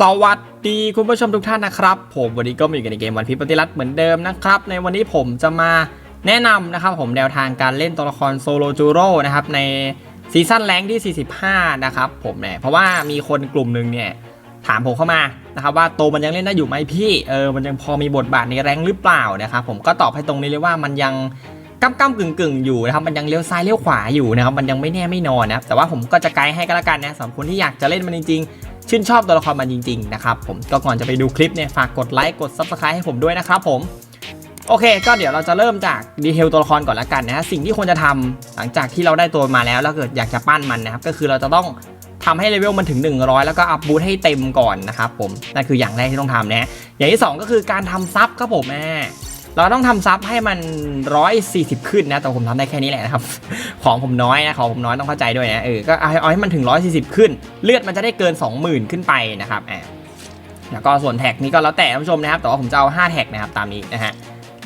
สวัสดีคุณผู้ชมทุกท่านนะครับ ผมวันนี้ก็มาอยู่กันในเกมวันพีปฏิรัตเหมือนเดิมนะครับ ในวันนี้ผมจะมาแนะนำนะครับผมแนวทางการเล่นตัวละครโซโลจูโร่นะครับในซีซั่นแรงที่ 45 นะครับผมเนี่ยเพราะว่ามีคนกลุ่มหนึ่งเนี่ย ถามผมเข้ามานะครับว่าโตมันยังเล่นได้อยู่ไหมพี่เออมันยังพอมีบทบาทในแรงหรือเปล่านะครับผมก็ตอบให้ตรงนี้เลยว่ามันยังก้ำก้ำกึ่งกึ่งอยู่นะครับมันยังเลี้ยวซ้ายเลี้ยวขวาอยู่นะครับมันยังไม่แน่ไม่นอนนะแต่ว่าผมก็จะไกด์ให้ก็แล้วกันนะสำหรับคนที่อยากจะเล่นมันจริงๆ ชื่นชอบตัวละครมันจริงๆนะครับผมก็ก่อนจะไปดูคลิปเนี่ยฝากกดไลค์กด Subscribe ให้ผมด้วยนะครับผมโอเค ก็เดี๋ยวเราจะเริ่มจากดีเทลตัวละครก่อนละกันนะฮะสิ่งที่ควรจะทำหลังจากที่เราได้ตัวมาแล้วแล้วเกิดอยากจะปั้นมันนะครับก็คือเราจะต้อง ทำให้เลเวลมันถึง 100 แล้วก็อัพบูทให้เต็มก่อนนะครับผมนั่นคืออย่างแรกที่ต้องทำนะอย่างที่ 2 ก็คือการทำซับครับผมแม่เราต้องทำซับให้มัน 140 ขึ้นนะ แต่ผมทำได้แค่นี้แหละนะครับ ของผมน้อยนะ ของผมน้อยต้องเข้าใจด้วยนะ เออ ก็เอาให้เอาให้มันถึง 140 ขึ้น เลือดมันจะได้เกิน 20,000 ขึ้นไปนะครับอ่าแล้วก็ส่วนแท็กนี้ก็แล้วแต่ท่านผู้ชมนะครับ แต่ว่าผมจะเอา 5 แท็กนะครับ ตามนี้นะฮะ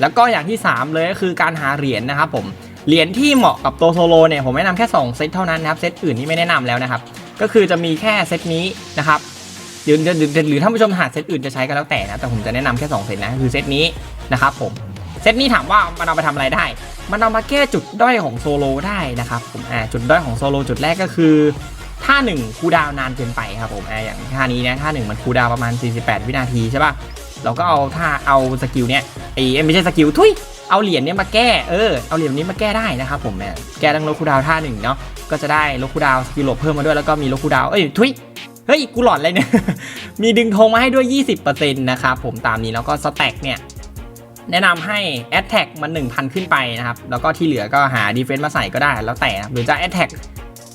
แล้วก็อย่างที่ 3 เลยก็คือการหาเหรียญนะครับผม เหรียญที่เหมาะกับตัวโซโลเนี่ย ผมแนะนำแค่ 2 เซตเท่านั้นนะครับ เซตอื่นนี่ไม่แนะนำแล้วนะครับ ก็คือจะมีแค่เซตนี้นะครับหรือหรือหรือหรือท่านผู้ชมหาเซตอื่นจะใช้ก็แล้วแต่นะแต่ผมจะแนะนำแค่2เซตนะคือเซตนี้นะครับผมเซตนี้ถามว่ามันเอาไปทำอะไรได้ มันเอามาแก้จุดด้อยของโซโลได้นะครับผมอ่าจุดด้อยของโซโลจุดแรกก็คือท่าหนึ่งคูดาวนานเกินไปครับผมอ่าอย่างท่านี้นะท่าหนึ่งมันคูดาวประมาณ 48 วินาทีใช่ป่ะเราก็เอาท่าเอาสกิลเนี้ยไอ้ไม่ใช่สกิลทุยเอาเหรียญเนี้ยมาแก้เออเอาเหรียญนี้มาแก้ได้นะครับผมเนี่ยแก้ดังลดคูดาวท่าหนึ่งเนาะ ก็จะได้ลดคูดาวสกิลหลบเพิ่มมาด้วยแล้วก็มีลดคูดาวเอ้ยทุยเฮ้ยกูหลอนอะไรเนี่ย มีดึงธงมาให้ด้วย 20%นะครับผมตามนี้แล้วก็สแต็กเนี่ย แนะนำให้ a t t a c k มัน 1,000 ขึ้นไปนะครับ แล้วก็ที่เหลือก็หา Defense มาใส่ก็ได้แล้วแต่หรือจะ a t t a c k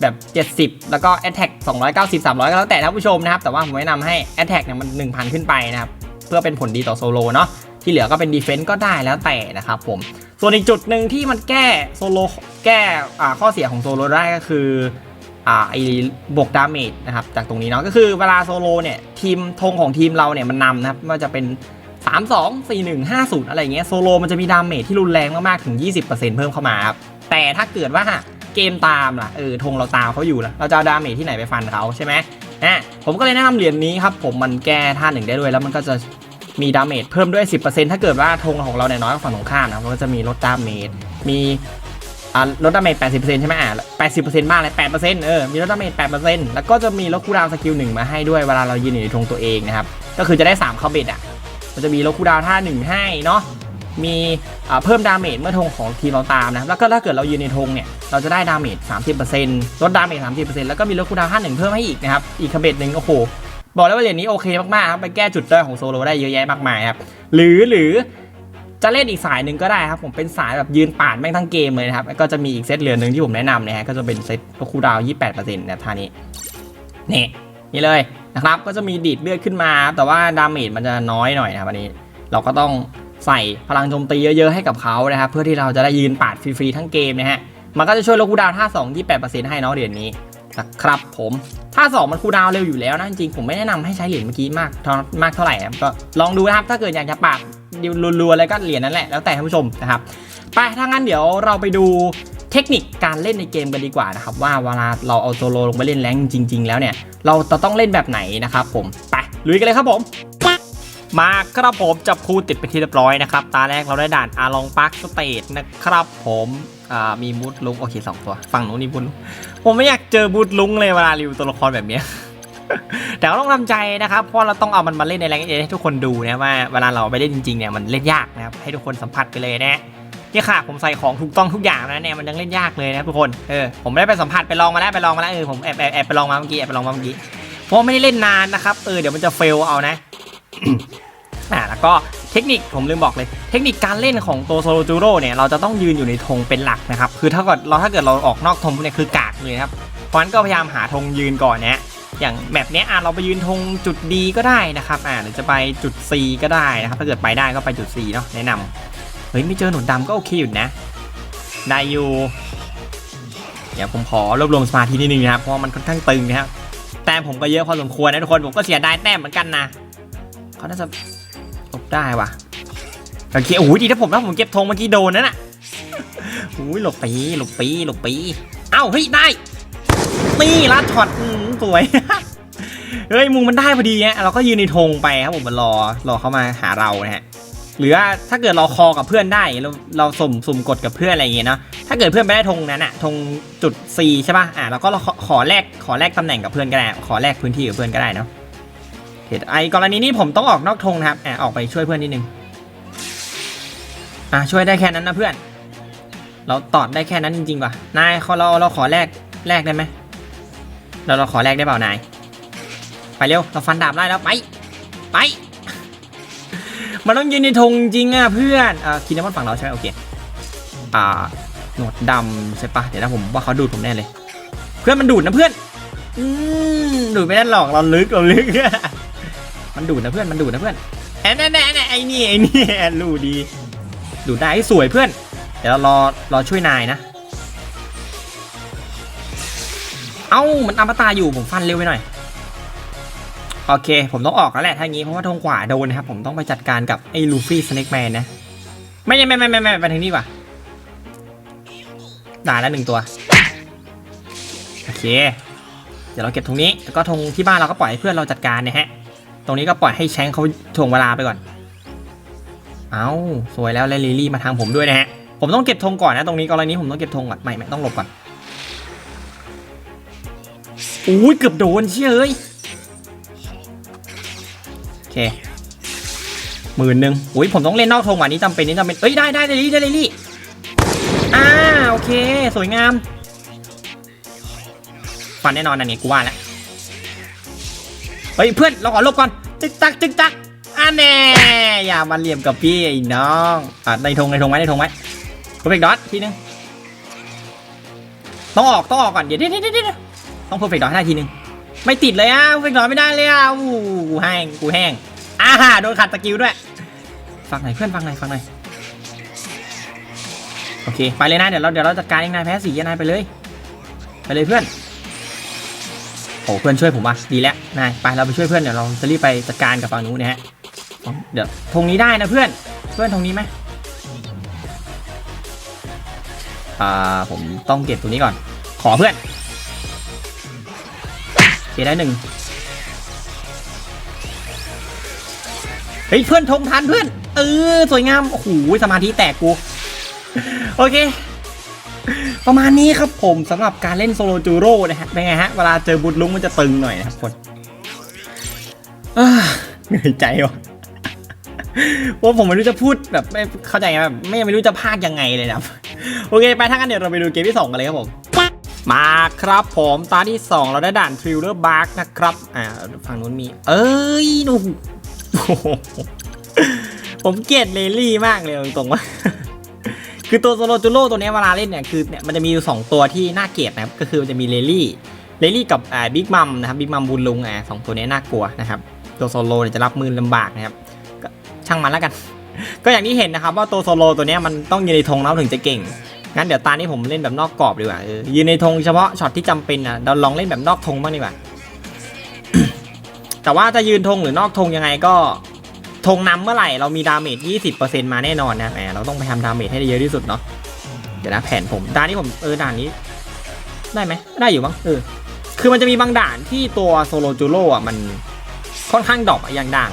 แบบ 70 แล้วก็ a t t a c k 290 300 ก็แล้วแต่ท่านผู้ชมนะครับ แต่ว่าผมแนะนำให้ a t t a c k เนี่ยมัน 1,000 ขึ้นไปนะครับ เพื่อเป็นผลดีต่อโซโลเนาะที่เหลือก็เป็น Defense ก็ได้แล้วแต่นะครับผมส่วนอีกจุดหนึ่งที่มันแก้โซโล แก้ข้อเสียของโซโลได้ก็คืออ่าไอ้บวกดาเมจนะครับจากตรงนี้เนาะก็คือเวลาโซโลเนี่ยทีมธงของทีมเราเนี่ยมันนำนะครับม่ว่าจะเป็น 3 2 4 1 5 0 อะไรเงี้ยโซโลมันจะมีดาเมจที่รุนแรงมากๆถึง 20%เพิ่มเข้ามาครับแต่ถ้าเกิดว่าเกมตามล่ะเออธงเราตามเขาอยู่ล่ะเราจะเอาดาเมจที่ไหนไปฟันเขาใช่ไหมอะผมก็เลยแนะนำเหรียญนี้ครับผมมันแก้ท่าหนึ่งได้ด้วยแล้วมันก็จะมีดาเมจเพิ่มด้วย 10%ถ้าเกิดว่าธงของเราเนี่ยน้อยกว่าฝั่งตรงข้ามนะครับมันก็จะมีลดดาเมจมี อ่าลดดาเมจ80%ใช่ไหมอ่า80%มากเลย8%เออ มีลดดาเมจ8%แล้วก็จะมีลดคูลดาวน์สกิลหนึ่งมาให้ด้วยเวลาเรายืนอยู่ในธงตัวเองนะครับ ก็คือจะได้3เข้าเบ็ดอะ มันจะมีลดคูลดาวน์ท่าหนึ่งให้เนาะ มีอ่าเพิ่มดาเมจเมื่อธงของทีมเราตามนะแล้วก็ถ้าเกิดเรายืนในธงเนี่ย เราจะได้ดาเมจ30%ลดดาเมจ30%แล้วก็มีลดคูลดาวน์ท่าหนึ่งเพิ่มให้อีกนะครับ อีกเข้าเบ็ดหนึ่งโอ้โหบอกแล้วว่าเหรียญนี้โอเคมากๆครับไปแก้จุดด้อยของโซโลได้เยอะแยะมากมายครับ หรือหรือ จะเล่นอีกสายหนึ่งก็ได้ครับผมเป็นสายแบบยืนป่านแม่งทั้งเกมเลยนะครับแล้วก็จะมีอีกเซตเหลือหนึ่งที่ผมแนะนำนะฮะก็จะเป็นเซตคูดาว 28%นะท่านี้นี่นี่เลยนะครับก็จะมีดีดเลือดขึ้นมา แต่ว่าดาเมจมันจะน้อยหน่อยนะครับอันนี้เราก็ต้องใส่พลังโจมตีเยอะๆให้กับเขานะครับเพื่อที่เราจะได้ยืนปาดฟรีๆทั้งเกมนะฮะมันก็จะช่วยลดคูดาวท่า2 28%ให้เนาะเหรียญนี้นะครับผมท่าสองมันคูลดาวเร็วอยู่แล้วนะจริงๆผมไม่แนะนำให้ใช้เหรียญเมื่อกี้มากเท่ามากเท่าไหร่ครับก็ลองดูนะครับถ้าเกิดอยากจะปาด รัวๆอะไรก็เหรียญนั่นแหละแล้วแต่ท่านผู้ชมนะครับไปถ้างั้นเดี๋ยวเราไปดูเทคนิคการเล่นในเกมกันดีกว่านะครับว่าเวลาเราเอาโซโลลงไปเล่นแรงจริง ๆ แล้วเนี่ย เราจะต้องเล่นแบบไหนนะครับผมไปลุยกันเลยครับผมมาครับผมจับคูติดไปที่เรียบร้อยนะครับ ตาแรกเราได้ด่านอาลองปาร์คสเตทนะครับผมมีบูทลุงโอเคสองตัว ฝั่งนู้นนี่บูทลุงผมไม่อยากเจอบูทลุงเลยเวลารีวิวตัวละครแบบเนี้ย แต่ก็ต้องทำใจนะครับ เพราะเราต้องเอามันมาเล่นในแรงเอให้ทุกคนดูนะว่าเวลาเราไปเล่นจริงๆเนี่ยมันเล่นยากนะครับให้ทุกคนสัมผัสไปเลยนะนี่ค่ะผมใส่ของถูกต้องทุกอย่างนะเนี่ยมันยังเล่นยากเลยนะทุกคนเออผมได้ไปสัมผัสไปลองมาแล้วไปลองมาแล้วเออผมแอบแอบแอบไปลองมาเมื่อกี้แอบไปลองมาเมื่อกี้เพราะไม่ได้เล่นนานนะครับเออเดี๋ยวมันจะเฟลเอานะอ่าแล้วก็เทคนิคผมลืมบอกเลย เทคนิคการเล่นของตัวโซโลจูโร่เนี่ยเราจะต้องยืนอยู่ในธงเป็นหลักนะครับคือถ้าเกิดเราถ้าเกิดเราออกนอกธงเนี่ยคือกากเลยครับเพราะนั้นก็พยายามหาธงยืนก่อนนะ อย่างแบบเนี้ยอะเราไปยืนธงจุดดีก็ได้นะครับอ่าหรือจะไปจุด C ก็ได้นะครับ ถ้าเกิดไปได้ก็ไปจุด C เนาะแนะนำเฮ้ยไม่เจอหนุนดำก็โอเคอยู่นะได้อยู่เดี๋ยวผมขอรวบรวมสมาธินิดนึงนะครับเพราะมันค่อนข้างตึงนะครับแต้มผมก็เยอะพอสมควรนะทุกคนผมก็เสียดายแต้มเหมือนกันนะเขาน่าจะตบได้ว่ะโอเคโอ้ยดีถ้าผมถ้าผมเก็บธงเมื่อกี้โดนนั่นน่ะโอ้ยหลบปีหลบปีหลบปีเอ้าเฮ้ยได้นี่ลัดช็อตอื สวย เฮ้ยมุมมันได้พอดีเงี้ยเราก็ยืนในธงไปครับผมมันรอรอเข้ามาหาเรานะฮะหรือว่าถ้าเกิดเราคอกับเพื่อนได้เราเราสุ่มสุ่มกดกับเพื่อนอะไรอย่างเงี้ยเนาะถ้าเกิดเพื่อนไม่ได้ธงนั้นอะธงจุด C ใช่ป่ะอะเราก็เราขอขอแลกขอแลกตำแหน่งกับเพื่อนก็ได้ขอแลกพื้นที่กับเพื่อนก็ได้เนาะเหตุไอกรณีนี้ผมต้องออกนอกธงนะครับอะออกไปช่วยเพื่อนนิดนึงอะช่วยได้แค่นั้นนะเพื่อน เราตอดได้แค่นั้นจริงๆว่ะนายขอเราเราขอแลกแลกได้ไหม เราเราขอแลกได้เปล่านาย ไปเร็ว เราฟันดาบได้แล้ว ไป ไป มันต้องยืนในธงจริงอะเพื่อนอ่าคิดนะมันฝั่งเราใช่ไหมโอเค อ่า หนวดดำใช่ปะเดี๋ยวนะผมว่าเขาดูดผมแน่เลย เพื่อนมันดูดนะเพื่อน อืมดูดไม่ได้หรอก เราลึก เราลึก มันดูดนะเพื่อน มันดูดนะเพื่อนแอนแอนแอนไอ้นี่ไอ้นี่รู้ดี ดูดได้สวยเพื่อน เดี๋ยวเรารอรอช่วยนายนะ เอ้ามันอมตะอยู่ผมฟันเร็วไปหน่อยโอเค ผมต้องออกแล้วแหละถ้างี้เพราะว่าธงขวาโดนนะครับผมต้องไปจัดการกับไอ้ลูฟี่สเน็กแมนนะไม่ไม่ไม่ไม่ไม่ไปทางนี้ว่ะได้แล้วหนึ่งตัวโอเค เดี๋ยวเราเก็บธงนี้แล้วก็ธงที่บ้านเราก็ปล่อยให้เพื่อนเราจัดการนะฮะ ตรงนี้ก็ปล่อยให้แชงเขาถ่วงเวลาไปก่อน เอาสวยแล้วแล้วลิลลี่มาทางผมด้วยนะฮะผมต้องเก็บธงก่อนนะตรงนี้กรณีผมต้องเก็บธงก่อนไม่ไม่ต้องหลบก่อน อุ้ยเกือบโดนเชื่อเอ้ยโอเคหมื่นหนึ่งอุ้ยผมต้องเล่นนอกธงว่ะนี้จำเป็นนี่จำเป็นเอ้ยได้ได้ได้ลี่ได้เลยลี่อ่าโอเค สวยงามฟันแน่นอนอันนี้กูว่าแล้วเฮ้ยเพื่อนเราขอลบก่อนจึกตักจึกตักอันแน่อย่ามาเหลี่ยมกับพี่ไอ้น้องอะในธงในธงไว้ในธงไว้โปรเฟกดอททีนึงต้องออกต้องออกก่อนเดี๋ยวเดี๋ยวเดี๋ยวเดี๋ยว ต้องเพอร์เฟกดอทให้ทีนึง ไม่ติดเลยอะเพอร์เฟกดอทไม่ได้เลยอะอู้กูแห้งกูแห้งอ่าโดนขัดสกิลด้วย ฟังหน่อยเพื่อนฟังหน่อยฟังหน่อยโอเคไปเลยนะเดี๋ยวเราเดี๋ยวเราจัดการเองนายแพ้สีนายไปเลย ไปเลยเพื่อนโอ้เพื่อนช่วยผมว่ะดีแล้วนายไปเราไปช่วยเพื่อนเดี๋ยวเราจะรีบไปจัดการกับฝั่งนู้นนะฮะเดี๋ยวธงนี้ได้นะเพื่อนเพื่อนธงนี้ไหมอ่าผมต้องเก็บตัวนี้ก่อน ขอเพื่อน ได้หนึ่งเฮ้ยเพื่อนธงทันเพื่อน เออ สวยงามโอ้โหสมาธิแตกกู โอเค ประมาณนี้ครับผมสำหรับการเล่นโซโลจูโร่นะฮะเป็นไงฮะ เวลาเจอบุตรลุงมันจะตึงหน่อยนะครับคนอ่าเหนื่อยใจว่ะว่าผมไม่รู้จะพูดแบบไม่เข้าใจไงแบบไม่ไม่รู้จะพากยังไงเลยนะโอเค ไปทั้างนั้นเดี๋ยวเราไปดูเกมที่2กันเลยครับผม มาครับผมตาที่ 2 เราได้ด่านทริลเลอร์บาร์กนะครับ อ่าฝั่งนู้นมี เอ้ยหนูผมเกลียดเลลี่มากเลยตรงว่าคือตัวโซโลจูโร่ตัวนี้เวลาเล่นเนี่ยคือเนี่ยมันจะมีอยู่สองตัวที่น่าเกลียดนะครับก็คือมันจะมีเลลี่เลลี่กับอ่าบิ๊กมัมนะครับบิ๊กมัมบุญลุงอ่าสองตัวนี้น่ากลัวนะครับตัวโซโลเนี่ยจะรับมือลำบากนะครับช่างมันแล้วกัน ก็อย่างที่เห็นนะครับว่าตัวโซโลตัวนี้มันต้องยืนในธงแล้วถึงจะเก่ง งั้นเดี๋ยวตานี้ผมเล่นแบบนอกกรอบดีกว่ายืนในธงเฉพาะช็อตที่จำเป็นอะเราลองเล่นแบบนอกธงบ้างดีกว่า แต่ว่าจะยืนธงหรือนอกธงยังไงก็ธงนำเมื่อไหร่เรามีดาเมจ20%มาแน่นอนนะแหมเราต้องไปทำดาเมจให้ได้เยอะที่สุดเนาะเดี๋ยวนะแผนผมด่านนี้ผมเออด่านนี้ ได้ไหมได้อยู่มั้งเออคือมันจะมีบางด่านที่ตัวโซโลจูโร่อะมันค่อนข้างดรอปอย่างด่าน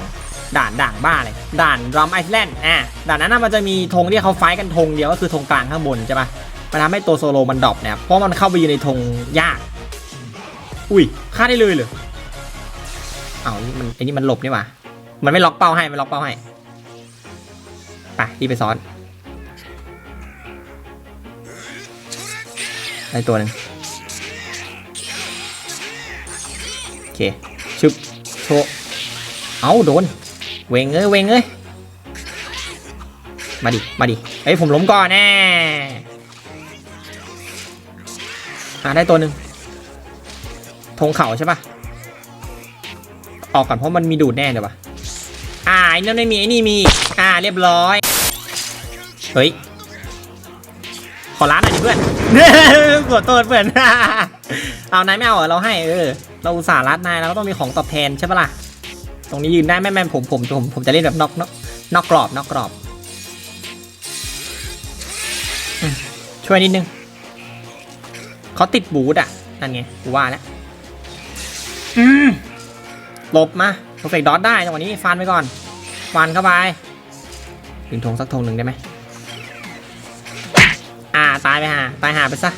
ด่านด่างบ้าเลยด่านรัมไอซ์แลนด์อะด่านนั้นน่ะมันจะมีธงที่เขาไฟท์กันธงเดียวก็คือธงกลางข้างบนใช่ปะมันทำให้ตัวโซโลมันดรอปนะครับเพราะมันเข้าไปอยู่ในธงยาก อุ้ยฆ่าได้เลยเหรอเอานี่มันไอ้นี่มันหลบนี่หว่ามันไม่ล็อกเป้าให้ไม่ล็อกเป้าให้ไปรีบไปซ้อนได้ตัวหนึ่งโอเคชึบโชว์เอาโดน เวงเอ้ยเวงเอ้ยมาดิ มาดิ เฮ้ยผมล้มก่อนแน่หาได้ตัวหนึ่งธงเข่าใช่ปะออกก่อนเพราะมันมีดูดแน่เลยวะอ่าไอ้นั่นไม่มีไอ้นี่มี อ่าเรียบร้อย เฮ้ย ขอร้านหน่อยดิเพื่อนกดโทษเพื่อน เอานายไม่เอาเหรอเราให้เออ เราอุตส่าห์รัดนายเราก็ต้องมีของตอบแทนใช่ปะล่ะ ตรงนี้ยืนได้แม่แม่ผมผมผมผมจะเล่นแบบนอกนอกนอกกรอบนอกกรอบ ช่วยนิดนึงเขาติดบูทอะ นั่นไงกูว่าแล้วหลบมาเปาเฟกดอทได้จังหวะนี้ฟันไปก่อน ฟันเข้าไปถึงทงสักทงหนึ่งได้ไหมอ่าตายไปหาตายหาไปซะ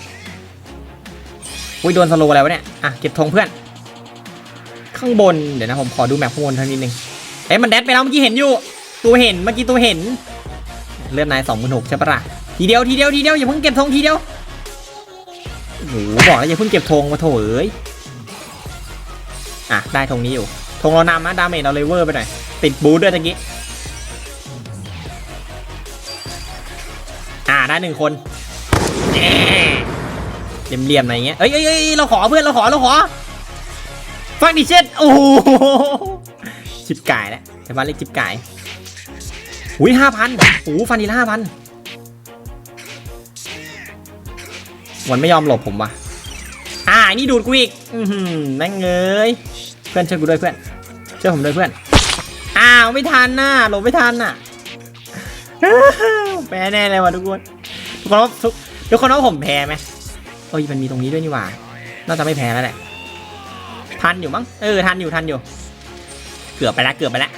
อุ้ยโดนสโลอะไรวะเนี่ย อะเก็บธงเพื่อน ข้างบน เดี๋ยวนะผมขอดูแมปข้างบนท่านิดนึงเอ๊ะมันแดดไปแล้วเมื่อกี้เห็นอยู่ ตัวเห็นเมื่อกี้ตัวเห็น เลือดนายสองพันหกใช่ปะล่ะทีเดียวทีเดียวทีเดียวอย่าเพิ่งเก็บธงทีเดียวโอ้โหบอกแล้วอย่าเพิ่งเก็บธงมาโถเอ้ยอะได้ธงนี้อยู่ธงเรานำนะดาเมจเราเลเวอร์ไปหน่อยติดบูทด้วยตะกี้อ่าได้หนึ่งคนเหลี่ยมๆอะไรเงี้ยเอ้ยเอ้ยเอ้ยเราขอเพื่อนเราขอเราขอ ฟังดิเช็ดโอ้โหจิบไก่แล้วแต่ว่าเล็กจิบไก่อุ้ยห้าพันโอ้โหฟันดีละห้าพันมันไม่ยอมหลบผมว่ะอ่านี่ดูดกูอีกอือหือแม่งเอ้ยเพื่อนช่วยกูด้วยเพื่อนช่วยผมด้วยเพื่อนอ้าวไม่ทันน่ะหลบไม่ทันน่ะแพ้แน่เลยว่ะทุกคนทุกคนว่าทุกทุกคนว่าผมแพ้ไหมเอ้ยมันมีตรงนี้ด้วยนี่หว่าน่าจะไม่แพ้แล้วแหละ ทันอยู่มั้งเออทันอยู่ทันอยู่ เกือบไปแล้วเกือบไปแล้ว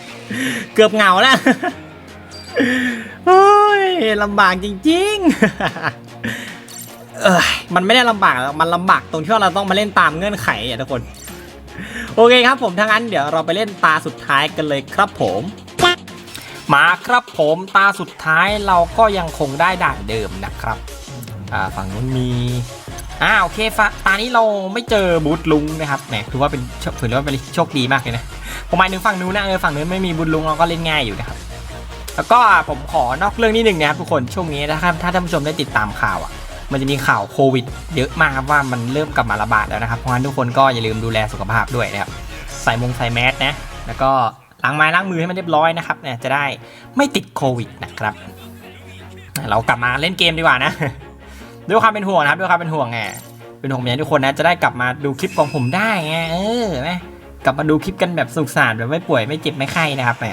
เกือบเหงาแล้วโอ้ยลำบากจริงๆเอยมันไม่ได้ลำบากมันลำบากตรงที่ว่าเราต้องมาเล่นตามเงื่อนไขอะทุกคน โอเคครับผมถ้างั้นเดี๋ยวเราไปเล่นตาสุดท้ายกันเลยครับผมมาครับผมตาสุดท้ายเราก็ยังคงได้ด่านเดิมนะครับ อ่าฝั่งนู้นมี อ่าโอเคฟะตานี้เราไม่เจอบูธลุงนะครับแหมถือว่าเป็นถือว่าเป็นโชคดีมากเลยนะผมหมายถึงฝั่งนู้นนะเออฝั่งนู้นไม่มีบูธลุงเราก็เล่นง่ายอยู่นะครับ แล้วก็ผมขอนอกเรื่องนิดหนึ่งนะครับทุกคนช่วงนี้นะครับถ้าท่านผู้ชมได้ติดตามข่าวอะ มันจะมีข่าวโควิด เยอะมากครับว่ามันเริ่มกลับมาระบาดแล้วนะครับเพราะฉะนั้นทุกคนก็อย่าลืมดูแลสุขภาพด้วยนะครับใส่มงใส่แมสนะแล้วก็ล้างไม้ล้างมือให้มันเรียบร้อยนะครับเนี่ยจะได้ไม่ติดโควิดนะครับเรากลับมาเล่นเกมดีกว่านะ ด้วยความเป็นห่วงนะครับด้วยความเป็นห่วงไงเป็นห่วงอย่างทุกคนนะจะได้กลับมาดูคลิปของผมได้ไงเออไหมกลับมาดูคลิปกันแบบสนุกสนานแบบไม่ป่วยไม่เจ็บไม่ไข้นะครับแหม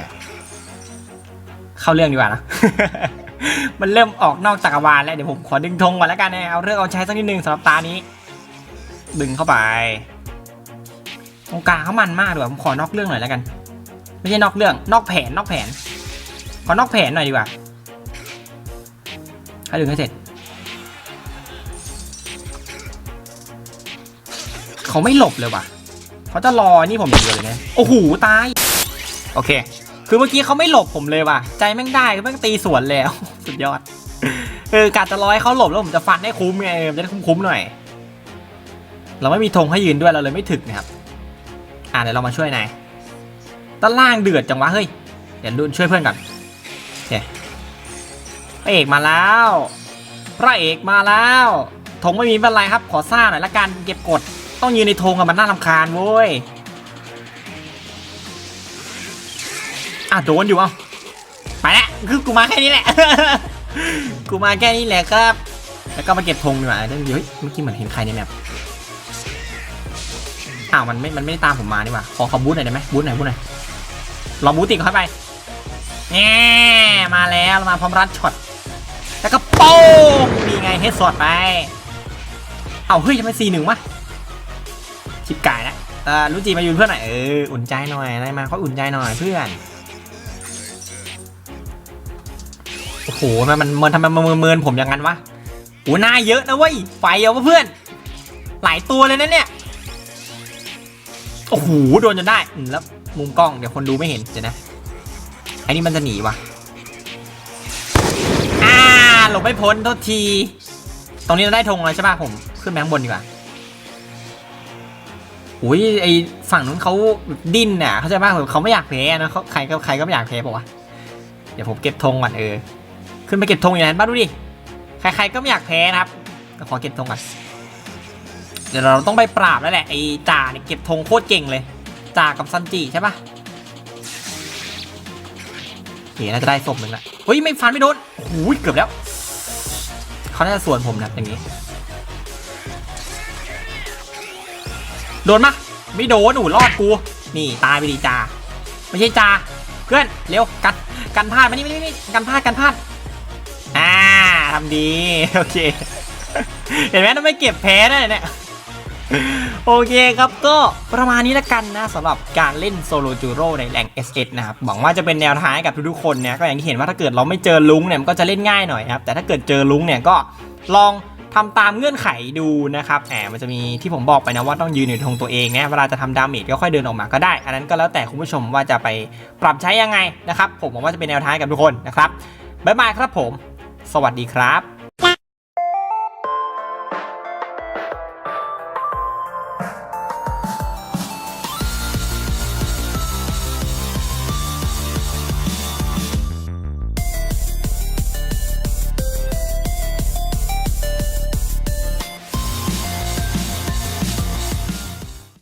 เข้าเรื่องดีกว่านะมันเริ่มออกนอกจักรวาลแล้วเดี๋ยวผมขอดึงธงก่อนแล้วกันนะเอาเรื่องเอาใช้สักนิดนึงสำหรับตานี้ ดึงเข้าไปตรงกลางเขามันมากเลยว่ะผมขอนอกเรื่องหน่อยแล้วกัน ไม่ใช่นอกเรื่อง นอกแผนนอกแผน ขอนอกแผนหน่อยดีกว่าให้ดึงให้เสร็จ เขาไม่หลบเลยว่ะเขาจะรอนี่ผมอย่างเดียวเลยนะโอ้โหตาย โอเค คือเมื่อกี้เขาไม่หลบผมเลยว่ะ ใจแม่งได้แม่งตีสวนแล้วสุดยอดเออกาจะร้อให้เขาหลบแล้วผมจะฟันให้คุ้มไงเออมันจะได้คุ้มๆหน่อย เราไม่มีธงให้ยืนด้วยเราเลยไม่ถึกนะครับ อ่าเดี๋ยวเรามาช่วยนายด้านล่างเดือดจังวะเฮ้ยเดี๋ยวดูช่วยเพื่อนก่อนโอเคพระเอกมาแล้วพระเอกมาแล้วธงไม่มีเป็นไรครับ ขอซ่าหน่อยละกันเก็บกด ต้องยืนในธงอะมันน่ารำคาญเว้ยอะโดนอยู่เอ้าไปล้วคือกูมาแค่นี้แหละ กูมาแค่นี้แหละครับ แล้วก็มาเก็บธงดีกว่าเดี๋ยวเฮ้ยเมื่อกี้เหมือนเห็นใครในแมปอ้าวมันไม่ มันไม่ได้ตามผมมานี่หว่า ขอขอบูทหน่อยได้ไหมบูทหน่อยบูทหน่อยลองบูทติดเข้าไปแง่มาแล้วมาพร้อมรัดช็อต แล้วก็โป้งนี่ไงเฮดสอดไป เอาเฮ้ยทำไมสี่หนึ่งวะ ชิบกายแล้วเออรู้จีมายืนเพื่อนหน่อยเอออุ่นใจหน่อยอะไรมาเขาอุ่นใจหน่อยเพื่อนโอ้โหมันมันมันทำไมมันเมินผมอย่างนั้นวะโอ้หน้าเยอะนะเว้ยไฟเอาเพื่อน หลายตัวเลยนะเนี่ยโอ้โหโดนจนได้แล้วมุมกล้องเดี๋ยวคนดูไม่เห็นเดี๋ยวนะไอ้นี่มันจะหนีวะอ่าหลบไม่พ้นโทษที ตรงนี้เราได้ธงแล้วใช่ป่ะผมขึ้นแบงบนดีกว่า อุ้ยไอฝั่งนู้นเขาดิ้นน่ะเขาใจป่ะเขาไม่อยากแพ้นะเขาใครก็ใครก็ไม่อยากแพ้ปะวะเดี๋ยวผมเก็บธงก่อนเออ ขึ้นไปเก็บธงอย่างนั้นบ้างดูดิใครๆก็ไม่อยากแพ้นะครับขอเก็บธงก่อนเดี๋ยวเราต้องไปปราบแล้วแหละไอจ่าเนี่ยเก็บธงโคตรเก่งเลยจ่ากับซันจิใช่ปะเฮ้ยน่าจะได้ศพหนึ่งละเฮ้ยไม่ฟันไม่โดนโอ้โหเกือบแล้วเขาน่าจะสวนผมนะอย่างนี้ โดนปะไม่โดนหนูรอดกู นี่ตายไปดีจ่าไม่ใช่จ่าเพื่อนเร็วกันกันพลาดมานี่มานี่นี่กันพลาดกันพลาดอ่าทำดีโอเคเห็นไหมถ้าไม่เก็บแพ้นะเนี่ยโอเคครับก็ประมาณนี้ละกันนะสำหรับการเล่นโซโลจูโร่ในแรง SS นะครับหวังว่าจะเป็นแนวทางให้กับทุกๆคนนะก็อย่างที่เห็นว่าถ้าเกิดเราไม่เจอลุงเนี่ยมันก็จะเล่นง่ายหน่อยครับแต่ถ้าเกิดเจอลุงเนี่ยก็ลอง ทำตามเงื่อนไขดูนะครับแหมมันจะมีที่ผมบอกไปนะว่าต้องยืนอยู่ตรงตัวเองนะเวลาจะทำดาเมจก็ค่อยเดินออกมาก็ได้ อันนั้นก็แล้วแต่คุณผู้ชมว่าจะไปปรับใช้ยังไงนะครับ ผมหวังว่าจะเป็นแนวทางกับทุกคนนะครับบ๊ายบายครับผม สวัสดีครับ